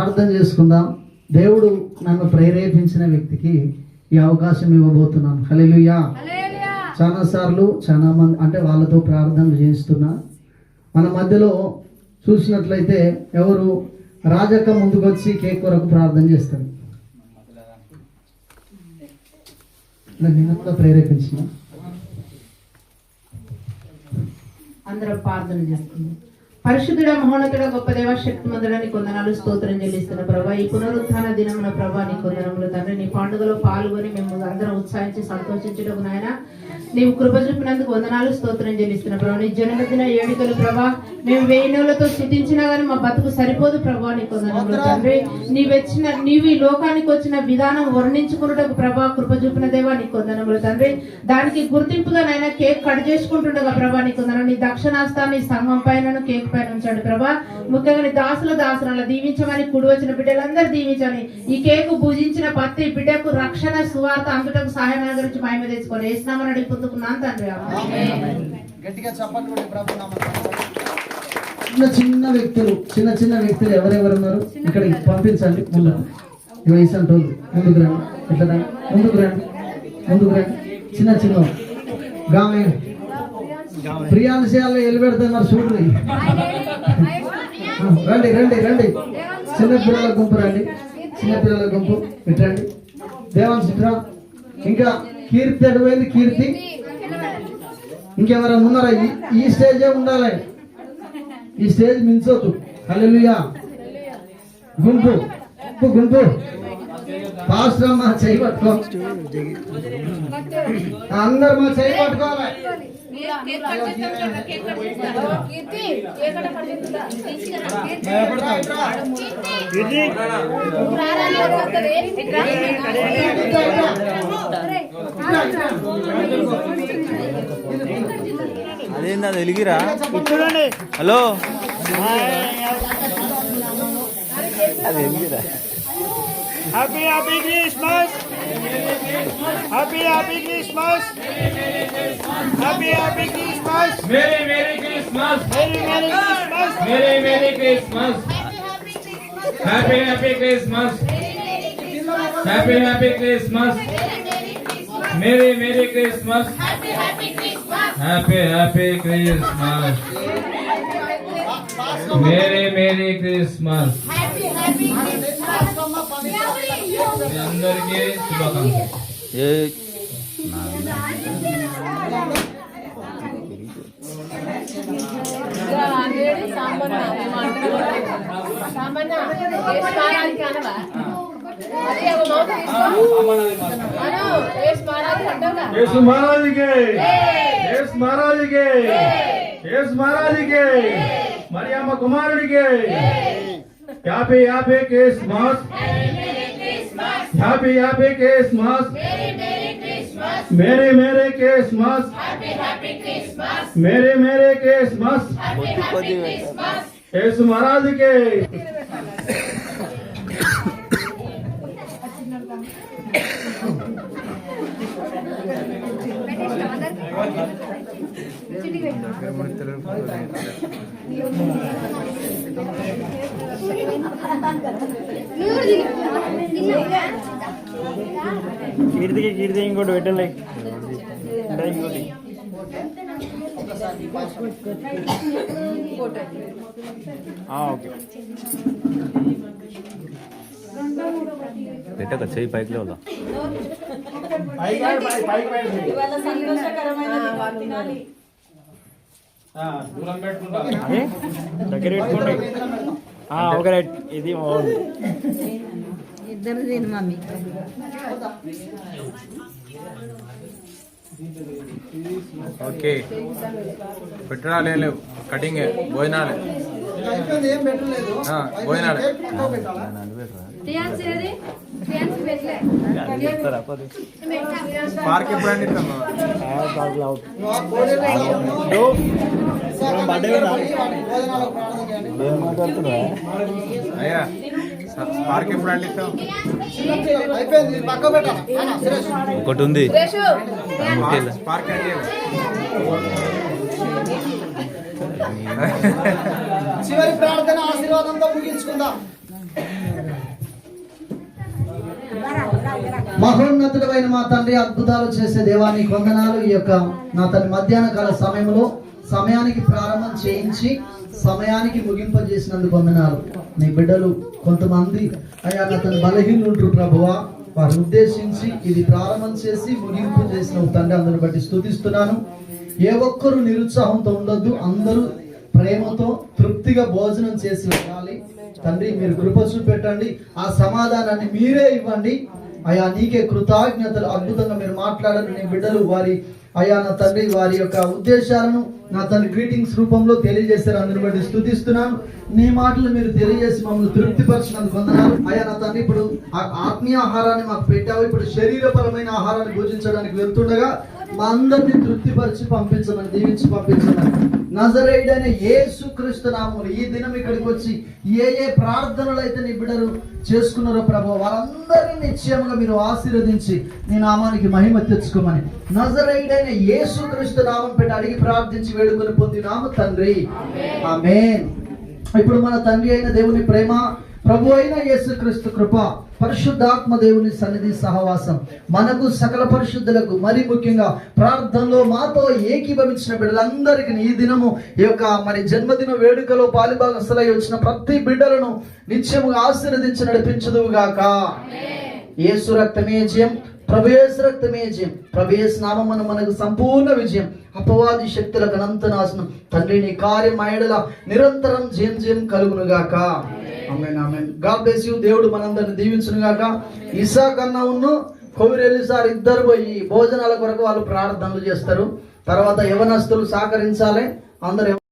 ప్రార్థన చేసుకుందాం. దేవుడు నన్ను ప్రేరేపించిన వ్యక్తికి ఈ అవకాశం ఇవ్వబోతున్నాను. హల్లెలూయా. చాలా సార్లు చాలా మంది అంటే వాళ్ళతో ప్రార్థనలు చేస్తున్నా. మన మధ్యలో చూసినట్లయితే ఎవరు రాజక్క ముందుకు వచ్చి కేక్ కొరకు ప్రార్థన చేస్తాడు నేను కూడా ప్రేరేపించిన. అందరం ప్రార్థన చేసుకుందాం పరిశుద్ధుడ మహోన్నతుడ గొప్ప దేవ శక్తి మందుడని కొందనాలు స్తోత్రం చెల్లిస్తున్న ప్రభా ఈ పునరుత్థాన దినమున ప్రభా నీ కొందనములు తండ్రి నీ పండుగలో పాల్గొని మేము అందరం ఉత్సాహించి సంతోషించడం నాయన నీవు కృప చూపినందుకు వందనాలు స్తోత్రం చెల్లిస్తున్న. ప్రభా నీ జన్మదిన ఏడుకలు ప్రభా మేము వెయ్యి స్థుతించినా గానీ మా బతుకు సరిపోదు ప్రభా నీ తండ్రి. నీవెచ్చిన నీవు ఈ లోకానికి వచ్చిన విధానం వర్ణించుకున్నటకు ప్రభా కృప చూపిన దేవా నీకు వందనములు తండ్రి. దానికి గుర్తింపుగా నాయన కేక్ కట్ చేసుకుంటుండగా ప్రభా నీ కొందరు నీ దక్షిణాస్తాన్ని సంఘం పైన కేక్ పైన ఉంచాడు ప్రభా. ముఖ్యంగా నీ దాసుల దాసుల దీవించమని కుడి వచ్చిన బిడ్డలందరూ దీవించని ఈ కేకు భుజించిన పత్తి బిడ్డకు రక్షణ సువార్త అందుటకు సహాయం గురించి మాయమ తెచ్చుకొని వేసినామని అడుగుతుంది పొందుకున్నాను తండ్రి. గట్టిగా చప్పట్లు కొట్టి ప్రభు చిన్న చిన్న వ్యక్తులు చిన్న చిన్న వ్యక్తులు ఎవరెవరు ఉన్నారు? ఇక్కడికి పంపించండి ముందుకు ఈ వయసు అంటే. ముందుకు రండి. ఇట్లా రండి. ముందుకు రండి. ముందుకు రండి. చిన్న చిన్న గామె. ప్రియాంశయాల్లో ఎలిపెడుతున్నారు చూడండి రండి రండి రండి. చిన్న పిల్లల గుంపు రండి. చిన్న పిల్లల గుంపు. ఇటు రండి. దేవాన్ చిత్ర ఇంకా కీర్తి అడిపోయింది కీర్తి? ఇంకెవరైనా ఉన్నారా? ఈ- స్టేజే ఉండాలి. ఈ స్టేజ్ మించొద్దు. హల్లెలూయా. గుంపు. గుంపు గుంపు. పాస్టర్ మా చేయి పట్టుకో. అందరు మా చేయి పట్టుకోవాలి. అదేంది అది వెలిగిరా హలో అది వెలిగిరా Happy Happy Christmas! Happy Happy Christmas! Happy Happy Christmas! Merry Merry Christmas! Merry Merry Christmas! Merry Merry Christmas! Happy Happy Christmas! Happy Happy Christmas! Merry Merry Christmas! Happy Happy Christmas! Merry Merry Christmas! మీ అందరికీ శుభాకాంక్షలు ఏ yes महाराज के yes महाराज के yes महाराज के మరియమ్మ కుమారుడికి happy happy Christmas happy happy Christmas merry merry Christmas merry merry Christmas కొద్ది కొద్ది యేసు మహారాజుకి కీర్తికి కీర్తి ఇంకోటి పెట్టలే ఇంకా ఇంకోటి ఆ, ఓకే పెట్టక చెయ్యి పైకి ఏ? దగ్గర పెట్టుకోండి. ఆ, ఒక రైట్ ఇది ఇద్దరు తిను మమ్మీ. ఓకే. పెట్టడాలు ఏం లేవు కటింగ్ భోజనాలే. ఏం పెట్టలేదు. ఆ, భోజనాలే. పార్క్ అయ్యా పార్క్ ఎప్పుడు ఒకటి ఉంది. పార్క్ చివరి ప్రార్థన ఆశీర్వాదంతో ముగించుకుందాం. మహోన్నతుడమైన మా తండ్రి అద్భుతాలు చేసే దేవాన్ని కొందనాలు ఈ యొక్క నా తండ్రి మధ్యాహ్న కాల సమయంలో సమయానికి ప్రారంభం చేయించి సమయానికి ముగింపజేసినందుకు వందనాలు. నీ బిడ్డలు కొంతమంది అయ్యా నా తను బలహీనులు ప్రభువా. వారు ఉద్దేశించి ఇది ప్రారంభం చేసి ముగింపు చేసిన తండ్రి అందరిని బట్టి స్తుతిస్తున్నాను ఏ ఒక్కరు నిరుత్సాహంతో ఉండొద్దు. అందరూ ప్రేమతో తృప్తిగా భోజనం చేసి వెళ్ళాలి తండ్రి మీరు కృప చూపెట్టండి. ఆ సమాధానాన్ని మీరే ఇవ్వండి. అయా నీకే కృతజ్ఞతలు అద్భుతంగా మీరు మాట్లాడండి నీ బిడ్డలు వారి అయా నా తండ్రి వారి యొక్క ఉద్దేశాలను నా తండ్రి గ్రీటింగ్స్ రూపంలో తెలియజేశారు. అందరిని బట్టి స్థుతిస్తున్నాను. నీ మాటలు మీరు తెలియజేసి మమ్మల్ని తృప్తిపరచినందుకు వందనాలు. అయ్యా నా తండ్రి ఇప్పుడు ఆ ఆత్మీయ ఆహారాన్ని మాకు పెట్టావు. ఇప్పుడు శరీరపరమైన ఆహారాన్ని భోజించడానికి వెళ్తుండగా మా అందరినీ తృప్తిపరిచి పంపించమని దీవించి పంపించమని. నజరేయుడైన యేసు క్రీస్తు నామములు ఈ దినం ఇక్కడికి వచ్చి ఏ ఏ ప్రార్థనలు అయితే నీ బిడ్డలు చేసుకున్నారో ప్రభు వారందరినీ నిశ్చయముగా మీరు ఆశీర్వదించి నీ నామానికి మహిమ తెచ్చుకోమని. నజరేయుడైన యేసు క్రీస్తు నామం పెట్టి అడిగి ప్రార్థించి వేడుకొని పొందినాము తండ్రి. ఆమేన్. ఇప్పుడు మన తండ్రి అయిన దేవుని ప్రేమ ప్రభు అయిన యేసుక్రీస్తు కృప పరిశుద్ధాత్మ దేవుని సన్నిధి సహవాసం మనకు సకల పరిశుద్ధులకు మరి ముఖ్యంగా ప్రార్థనలో మాతో ఏకీభవించిన బిడ్డలందరికీ ఈ దినము ఈ యొక్క మరి జన్మదిన వేడుకలో పాలిభాగస్తులై వచ్చిన ప్రతి బిడ్డలను నిత్యముగా ఆశీర్వదించి నడిపించదువుగాక. యేసు రక్తమే జయం ప్రభేస్ రక్తమే జయం ప్రభేస్ నామమున మనకు సంపూర్ణ విజయం అపవాది శక్తులకు అనంత నాశనం. తండ్రి నీ కార్యం ఆయడల నిరంతరం జయం జయం కలుగును గాక ఆమేన్ ఆమేన్ గాడ్ బ్లెస్ దేవుడు మనందరిని దీవించును గాక ఇసా అన్న ఉన్ను కొవిరెల్లి సార్ ఇద్దరు పోయి భోజనాల కొరకు వాళ్ళు ప్రార్థనలు చేస్తారు. తర్వాత యవనస్తులు సహకరించాలి. అందరు